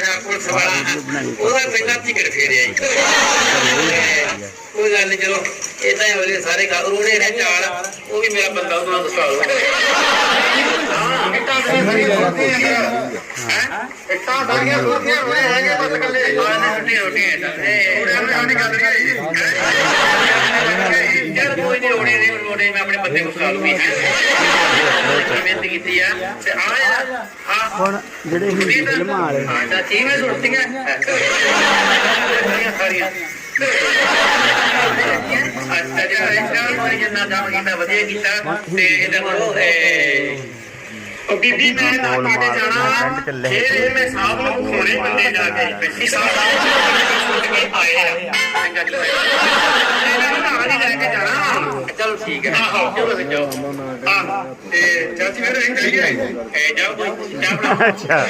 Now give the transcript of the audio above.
ਨਾ ਪੁਲਿਸ ਵਾਲਾ। ਉਹਦਾ ਪਹਿਲਾਂ ਟਿਕਟ ਫੇਰਿਆ ਜੀ ਕੋਈ ਗੱਲ ਨਹੀਂ ਚਲੋ। ਇਦਾਂ ਹੀ ਹੋਲੇ ਸਾਰੇ ਘਰ ਉਹਨੇ ਨੇ ਚਾਲ ਉਹ ਵੀ ਮੇਰਾ ਬੰਦਾ ਉਹਨੂੰ ਦੱਸਾ ਲਓ ਇੱਟਾਂ ਦੇ ਰੋਟੀ ਹੈ? ਇੱਟਾਂ ਸਾਰੀਆਂ ਰੋਟੀਆਂ ਹੋਏ ਹੈਗੇ ਬਸ ਕੱਲੇ ਰੋਟੀ ਰੋਟੀ ਹੈ ਉਹਨੇ ਉਹਨੇ ਗੱਲ ਨਹੀਂ ਯਾਰ ਕੋਈ ਨਹੀਂ ਹੋਣੀ ਨਹੀਂ ਹੋਣੀ ਮੈਂ ਆਪਣੇ ਬੰਦੇ ਨੂੰ ਖਾ ਲੂੰਗੀ ਮਿਹਨਤ ਕੀਤੀ ਆ। ਤੇ ਆ ਆ ਹੁਣ ਜਿਹੜੇ ਹਿੰਦੀ ਫਿਲਮਾਂ ਵਾਲੇ ਤਾਂ ਠੀਕ ਹੈ ਸੁਣਤੀਆਂ ਸਾਰੀਆਂ ਅੱਛਾ ਜੀ ਨੂੰ ਜਿੰਨਾ ਕੰਮ ਕੀਤਾ ਵਧੀਆ ਕੀਤਾ ਤੇ ਇਹਦੇ ਕੋਲ ਉਹ ਬੀਬੀ ਮੈਂ ਨਾ ਕਾਟੇ ਜਾਣਾ। ਇਹ ਮੈਂ ਸਾਹਿਬ ਨੂੰ ਖੋਣੇ ਬੰਦੇ ਜਾ ਕੇ। ਬੈਠੀ ਸਾਹਿਬ ਸੁੱਟ ਕੇ ਆਏ ਆ। ਚੰਗਾ ਜੀ। ਇਹਨਾਂ ਨੂੰ ਨਾਲ ਹੀ ਲੈ ਕੇ ਜਾਣਾ। ਚਲੋ ਠੀਕ ਹੈ। ਆਹੋ ਚਲੋ ਜਾਓ। ਤੇ ਚਾਚੀ ਫਿਰ ਕਰੀਏ। ਇਹ ਜਾਓ ਕੋਈ ਬਣਾਓ ਅੱਛਾ।